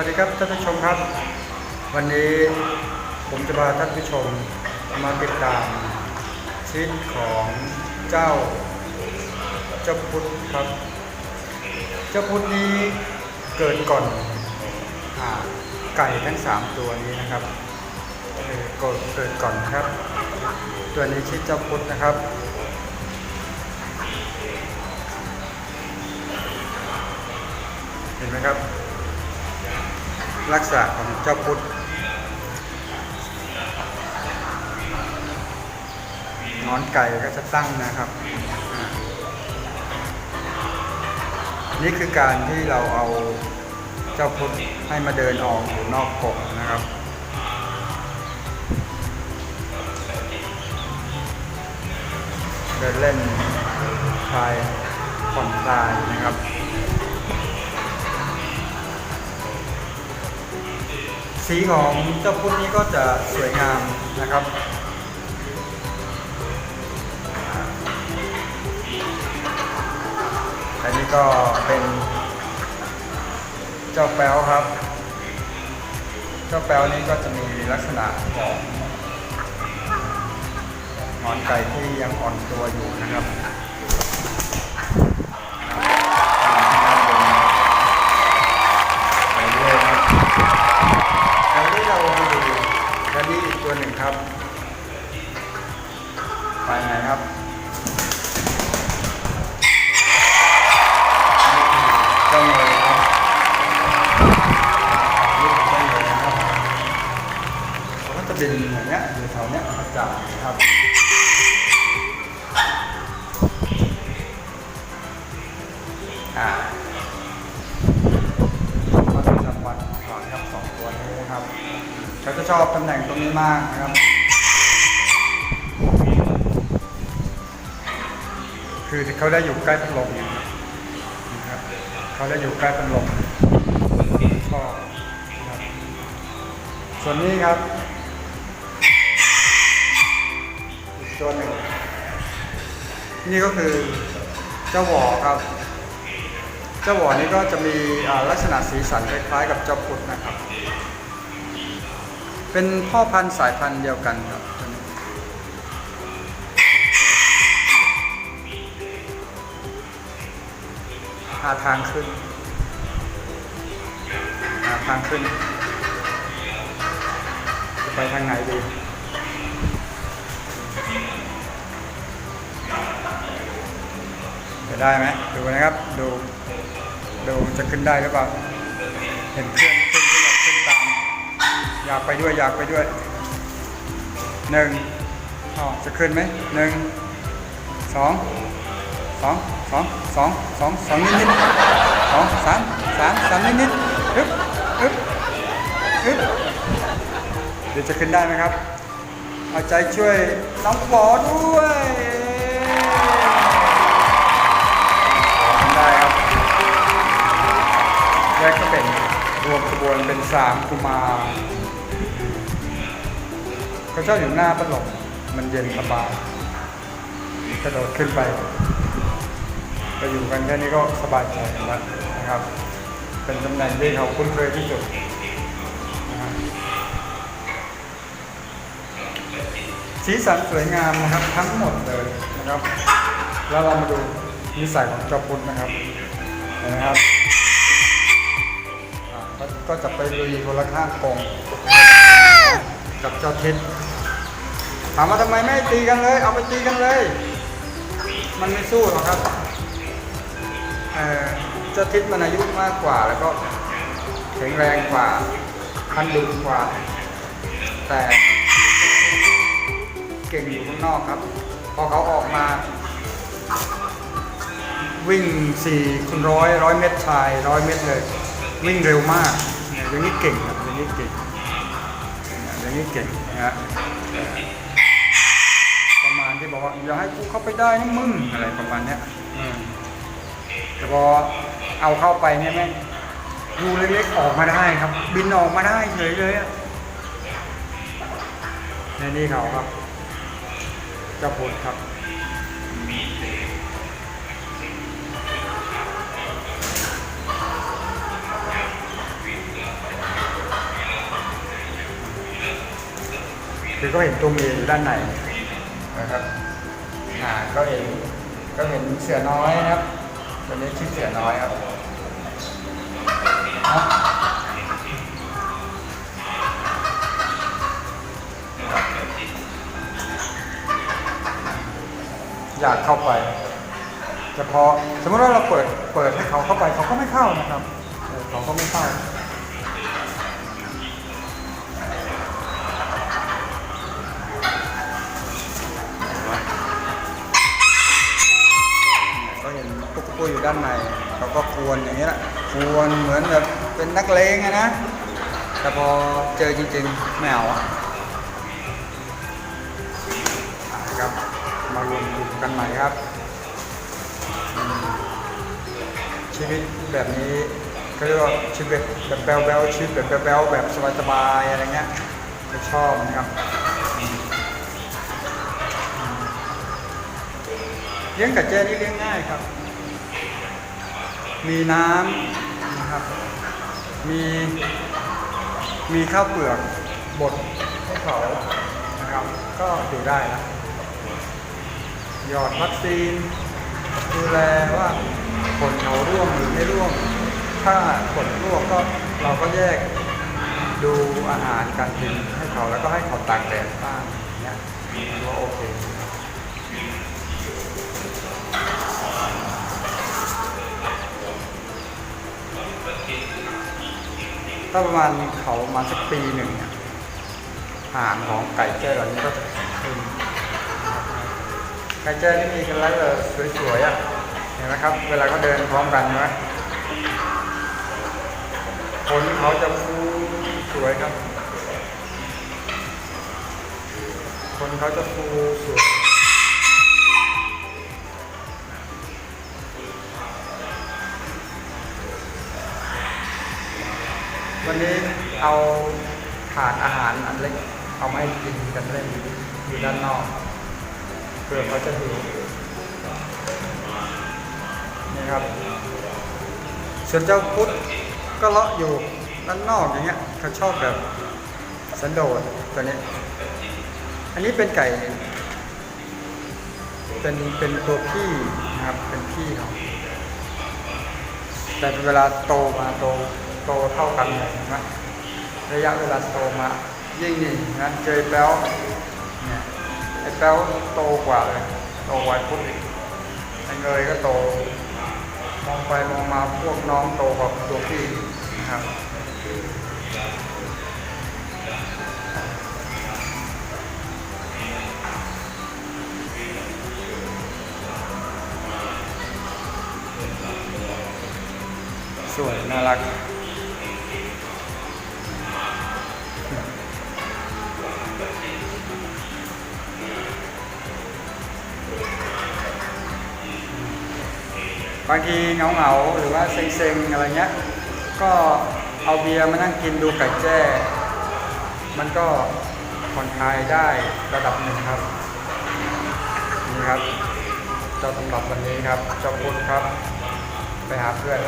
วัสดีครับท่านผู้ชมครับ วันนี้ผมจะพาท่านผู้ชมมาติดตามชีวิตของเจ้า เจ้าพุทธครับ เจ้าพุทธนี้เกิดก่อนอาไก่ทั้งสามตัวนี้นะครับเกิดเกิดก่อนครับ ตัวนี้ชื่อเจ้าพุทธนะครับเห็นไหมครับ ลักษณะของเจ้าพุทธนอนไก่ก็จะตั้งนะครับ นี่คือการที่เราเอาเจ้าพุทธให้มาเดินออกอยู่นอกกรงนะครับเดินเล่นคลายผ่อนคลายนะครับ สีของเจ้าพุทธนี้ก็จะสวยงามนะครับ อันนี้ก็เป็นเจ้าแป๊วครับ เจ้าแป๊วนี้ก็จะมีลักษณะของหงอนไก่ที่ยังอ่อนตัวอยู่นะครับ ตัวหนึ่งครับ ชอบตำแหน่งตรงนี้มากนะครับ คือเขาได้อยู่ใกล้พัดลมนะครับเขาได้อยู่ใกล้พัดลมชอบนะครับส่วนนี้ครับอีกตัวหนึ่งนี่ก็คือเจ้าหวอครับ เจ้าหวอนี้ก็จะมีลักษณะสีสันคล้ายๆกับเจ้าพุทธนะครับ เป็นพ่อพันธุ์สายพันธุ์เดียวกันครับหาทางขึ้นหาทางขึ้น จะไปทางไหนดีจะได้ไหมดูนะครับ ดู ดูจะขึ้นได้หรือเปล่า เห็นเครื่อนขึ้น อยากไปด้วยอยากไปด้วยหนึ่งอ๋อจะขึ้นไหมหนึ่งสองสองสองสองสองสองนิดนิดสองสามสามสามนิดนิดอึ๊บอึ๊บอึ๊บเดี๋ยวจะขึ้นได้ไหมครับ เอาใจช่วยน้องปอด้วยทำได้ครับแรกก็เป็นรวมขบวนเป็นสามกุมาร เขาชอบอยู่หน้าพัดลมมันเย็นสบายกระโดดขึ้นไปไปอยู่กันแค่นี้ก็สบายใจแล้วนะครับ เป็นตำแหน่งที่เขาคุ้นเคยที่สุดสีสันสวยงามนะครับทั้งหมดเลยนะครับ แล้วเรามาดูนิสัยของจ้าพุทธนะครับนไหมครับก็จะไปลุยคนละข้างกงกับเจ้าทิศ ถามว่าทำไมไม่ตีกันเลย เอาไปตีกันเลย มันไม่สู้หรอกครับเอ่อเจ้าทิศมันอายุมากกว่าแล้วก็แข็งแรงกว่าพันดุกว่า แต่เก่งอยู่ข้างนอกครับ พอเขาออกมา วิ่ง4คูณร้อยร้อยเมตรชายร้อยเมตรเลย วิ่งเร็วมากเนี่ยอย่างนี้เก่งครับอย่างนี้เก่งอย่างนี้เก่งนะฮะ ที่บอกว่าอย่าให้กูเข้าไปได้นะมึงอะไรประมาณเนี้ยแต่พอเอาเข้าไปเนี่ยแม่ดูเล็กๆออกมาได้ครับ บินออกมาได้เฉยเลยในนี่เขาครับเจ้าพลครับคือก็เห็นตัวเมียอยู่ด้านใน นะครับอ่าก็เห็นก็เห็นเสือน้อยนะครับตัวนี้ชื่อเสือน้อยครับอยากเข้าไปแต่พอสมมติว่าเราเปิดเปิดให้เขาเข้าไปเขาก็ไม่เข้านะครับเขาก็ไม่เข้า ด้านในเขาก็กวนอย่างนี้แหละกวนเหมือนแบบเป็นนักเลงอะนะ แต่พอเจอจริงๆไม่เอาอะอะครับมารวมกลุ่มกันใหม่ครับ ชีวิตแบบนี้ก็เรียกว่าชีวิตแบบแบลๆชีวิตแบบแบลๆแบบสบายๆอะไรเงี้ยก็ชอบนะครับเลี้ยงกับเจนี่เลี้ยงง่ายครับ มีน้ำนะครับ มีมีข้าวเปลือกบดให้เขานะครับ ก็อยู่ได้นะหยอดวัคซีน ดูแลว่าผลเขาร่วงหรือไม่ร่วง ถ้าผลร่วงก็เราก็แยกดูอาหารการกินให้เขาแล้วก็ให้เขาตากแดดบ้างอย่างเนี่ยถือว่าโอเค ถ้าประมาณเขามาสักปีหนึ่งเนี่ยอาหารของไก่แจ้เหล่านี้ก็จะแข็งขึ้นไก่แจ้ที่มีกันแล้วสวยๆอะเห็นไหมครับ เวลาเขาเดินพร้อมกันใช่ไหมขนเขาจะฟูสวยครับขนเขาจะฟูสวย วันนี้เอาถาดอาหารอันเล็กเอามาให้กินกันเล่นอยู่ด้านนอกเพื่อเขาจะหิวนี่ครับส่วนเจ้าพุทธก็เลาะอยู่ด้านนอกอย่างเงี้ยเขาชอบแบบสันโดษตัวนี้ อันนี้เป็นไก่ เป็นเป็นตัวพี่นะครับเป็นพี่เขา แต่เวลาโตมาโตโตเท่ากันเลยนะระยะเวลาโตมายิ่งนี่นะเจอแป้วเนี่ยไอ้แป๊วโตกว่าเลยโตกว่าพุทธอีกไอ้เงยก็โตมองไปมองมาพวกน้องโตกว่าตัวพี่นะครับ สวย น่ารัก บางทีเหงาเหงาๆหรือว่าเซ็งๆ อะไรเงี้ย ก็เอาเบียร์มานั่งกินดูไก่แจ้ มันก็ผ่อนคลายได้ระดับหนึ่งครับ นี่ครับเจ้าตำรับวันนี้ครับเจ้าพุทธครับ ไปหาเพื่อน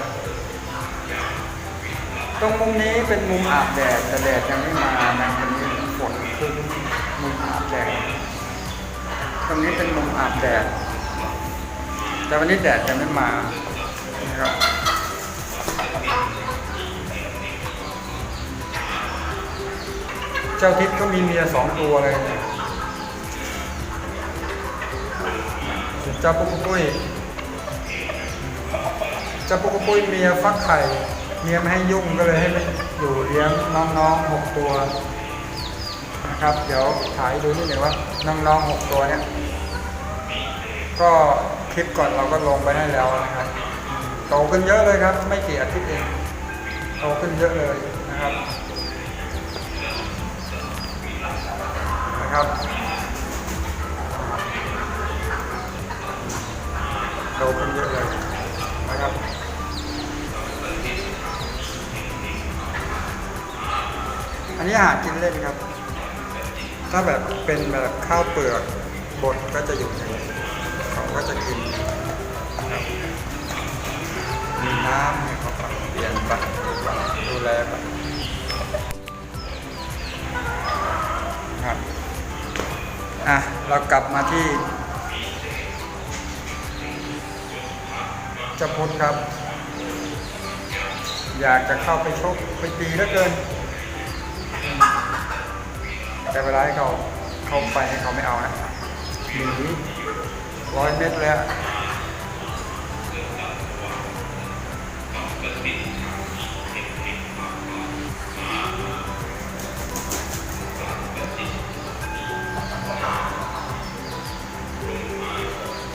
ตรงมุมนี้เป็นมุมอาบแดดแต่แดดยังไม่มานะวันนี้ฝนขึ้นมุมอาบแดดตรงนี้เป็นมุมอาบแดด แต่วันนี้แดดยังไม่มานะครับเจ้าทิศก็มีเมียสองตัวเลยส่วนเจ้าปุ๊กปุ้ยเจ้าปุ๊กปุ้ยเมียฟักไข่ เมียไม่ให้ยุ่งก็เลยให้ไปอยู่เลี้ยงน้องๆหกตัวนะครับ เดี๋ยวถ่ายดูนิดหนึ่งว่าน้องๆหกตัวเนี่ยก็คลิปก่อนเราก็ลงไปได้แล้วนะครับโตขึ้นเยอะเลยครับ ไม่กี่อาทิตย์เองโตขึ้นเยอะเลยนะครับนะครับโตขึ้นเยอะ อันนี้อาหารกินเล่นครับ ถ้าแบบเป็นแบบข้าวเปลือกบดก็จะอยู่ในเขาก็จะกินนะครับมีน้ำให้เขาไปเปลี่ยนไปดูแลไปครับอะเรากลับมาที่เจ้าพุทธครับ อยากจะเข้าไปชกไปตีเหลือเกิน แต่เวลาให้เขาเข้าไปให้เขาไม่เอานะหนีร้อยเมตรแล้ว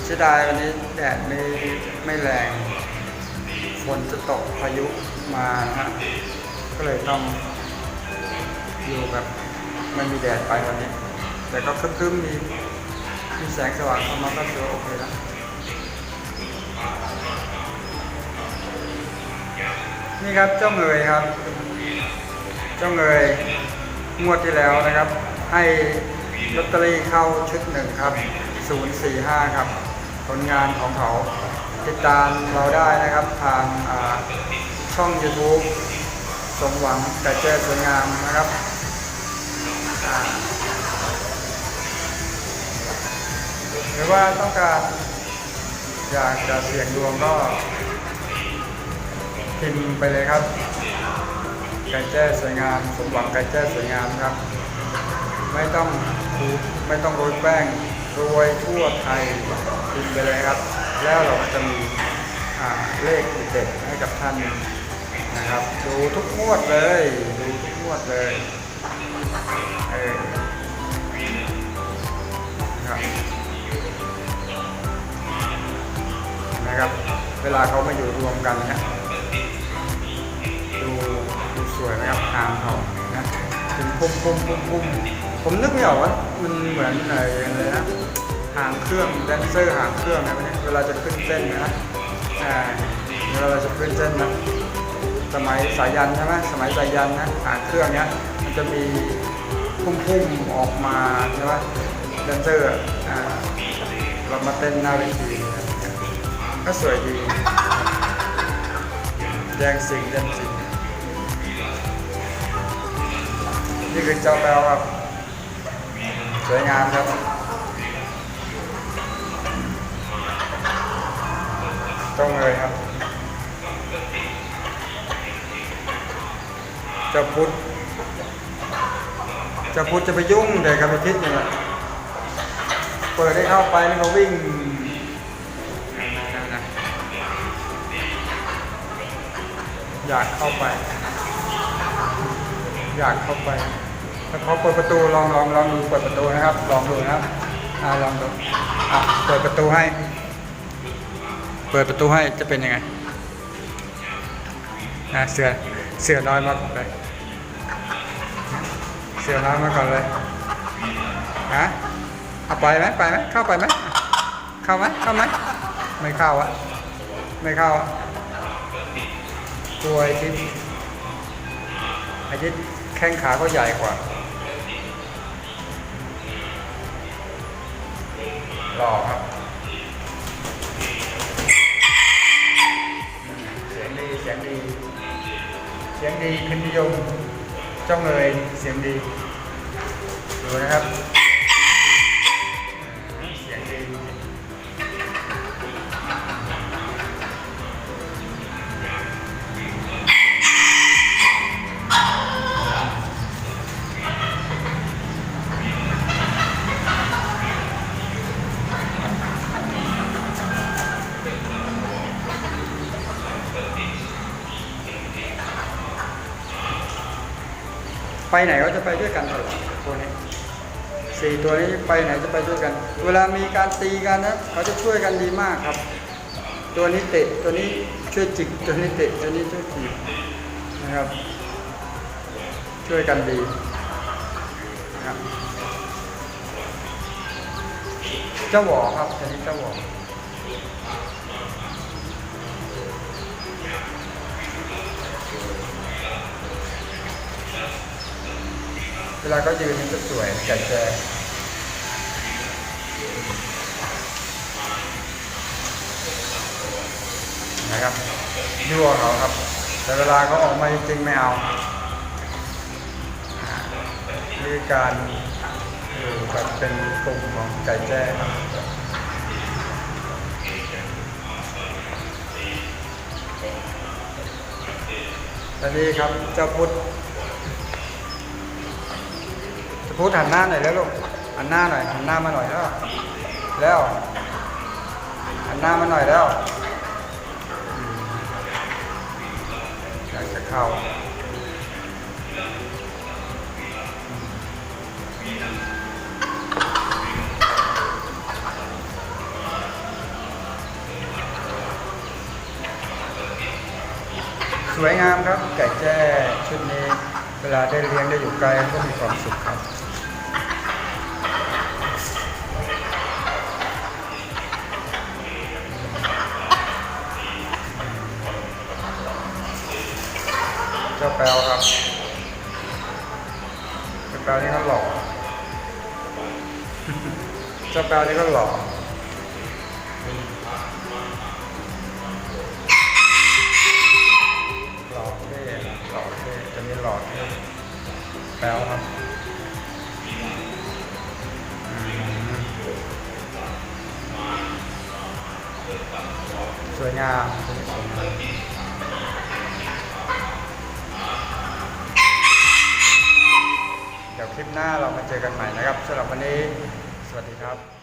เสียดายวันนี้แดดไม่ไม่แรงฝนจะตกพายุมานะฮะก็เลยต้องอยู่แบบ ไม่มีแดดไปวันนี้ แต่ก็คึ้มๆมีมีแสงสว่างเข้ามาก็ถือว่าโอเคแล้วนี่ครับเจ้าเงยครับ เจ้าเงยงวดที่แล้วนะครับ ให้ลอตเตอรี่เข้าชุดหนึ่งครับ 045 ครับ ผลงานของเขา ติดตามเราได้นะครับทางช่อง YouTube สมหวังแต่เจอสวยงามนะครับ หรือว่าต้องการอยากจะเสี่ยงดวงก็พิมพ์ไปเลยครับ ไก่แจ้สวยงามสมหวังไก่แจ้สวยงามครับ ไม่ต้องคูไม่ต้องโรยแป้งรวยทั่วไทยพิมพ์ไปเลยครับ แล้วเราก็จะมีเลขเด็ดให้กับท่านนะครับ ดูทุกงวดเลย ดูทุกงวดเลย เออนะครับนะครับ เวลาเขามาอยู่รวมกันเนี่ยดูดูสวยไหมครับหางเขานะเป็นพุ่มพุ่มพุ่มพุ่มผมนึกไม่ออกว่ามันเหมือนอะไรอะไรนะหางเครื่องแดนเซอร์หางเครื่องนะเนี่ยเวลาจะขึ้นเส้นนะอ่าเวลาเราจะขึ้นเส้นนะสมัยสายันใช่ไหมสมัยสายันนะหางเครื่องเนี้ย จะมีพุ่มพุ่มออกมาใช่ไหมแดนเซอร์อ่าเรามาเต้นหน้าเวทีก็สวยดีแดงสิงแดงสิงนี่คือเจ้าแปวครับ สวยงามครับต้องเลยครับ เจ้าพุทธ จ้าพุทธจะไปยุ่งเด็กกับไปคิดอย่างไรเปิดให้เข้าไปนี่เขาวิ่งอยากเข้าไป อยากเข้าไปถ้าเขาเปิดประตูลองลองลองดูเปิดประตูนะครับ ลองดูนะครับอ่าลองดูอะเปิดประตูให้ เปิดประตูให้จะเป็นยังไงอะเสือเสือน้อยมาก่อนเลย เสือน้อยมาก่อนเลยฮะเอาไปไหมไปไหมเข้าไปไหมเข้าไหมเข้าไหมไม่เข้าอะไม่เข้าอะกลัวไอ้ทิศไอ้ทิศแข้งขาก็ใหญ่กว่าหล่อครับเสียงดีเสียงดีเสียงดีขึ้นนิยม จ้าเลยเสียงดี ดูนะครับ ไปไหนก็จะไปด้วยกันตลอดตัวนี้สี่ตัวนี้ไปไหนจะไปด้วยกัน เวลามีการตีกันนะเขาจะช่วยกันดีมากครับ ตัวนี้เตะตัวนี้ช่วยจิกตัวนี้เตะตัวนี้ช่วยจีบนะครับ ช่วยกันดีนะครับเจ้าหวอครับตัวนี้เจ้าหวอ เวลาเขายืนมันจะสวยแก่แจนะครับยั่วเขาครับ แต่เวลาเขาออกมาจริงๆไม่เอาคือการดูแบบเป็นกลุ่มของไก่แจ้ครับตอนนี้ครับเจ้าพุทธ พุทธหันหน้าหน่อยแล้วลูกหันหน้าหน่อยหันหน้ามาหน่อยแล้ว แล้วหันหน้ามาหน่อยแล้วอยากจะเข้าสวยงามครับไก่แจ้ชุดนี้ วลาได้เลี้ยงได้อยู่ไกลก็มีความสุขครับเจ้าแปลวครับเจ้าแปลวนี่ก็หล่อเจ้าแปลวนี่ก็หล่อ งามเดี๋ยวคลิปหน้าเรามาเจอกันใหม่นะครับสำหรับวันนี้ สวัสดีครับ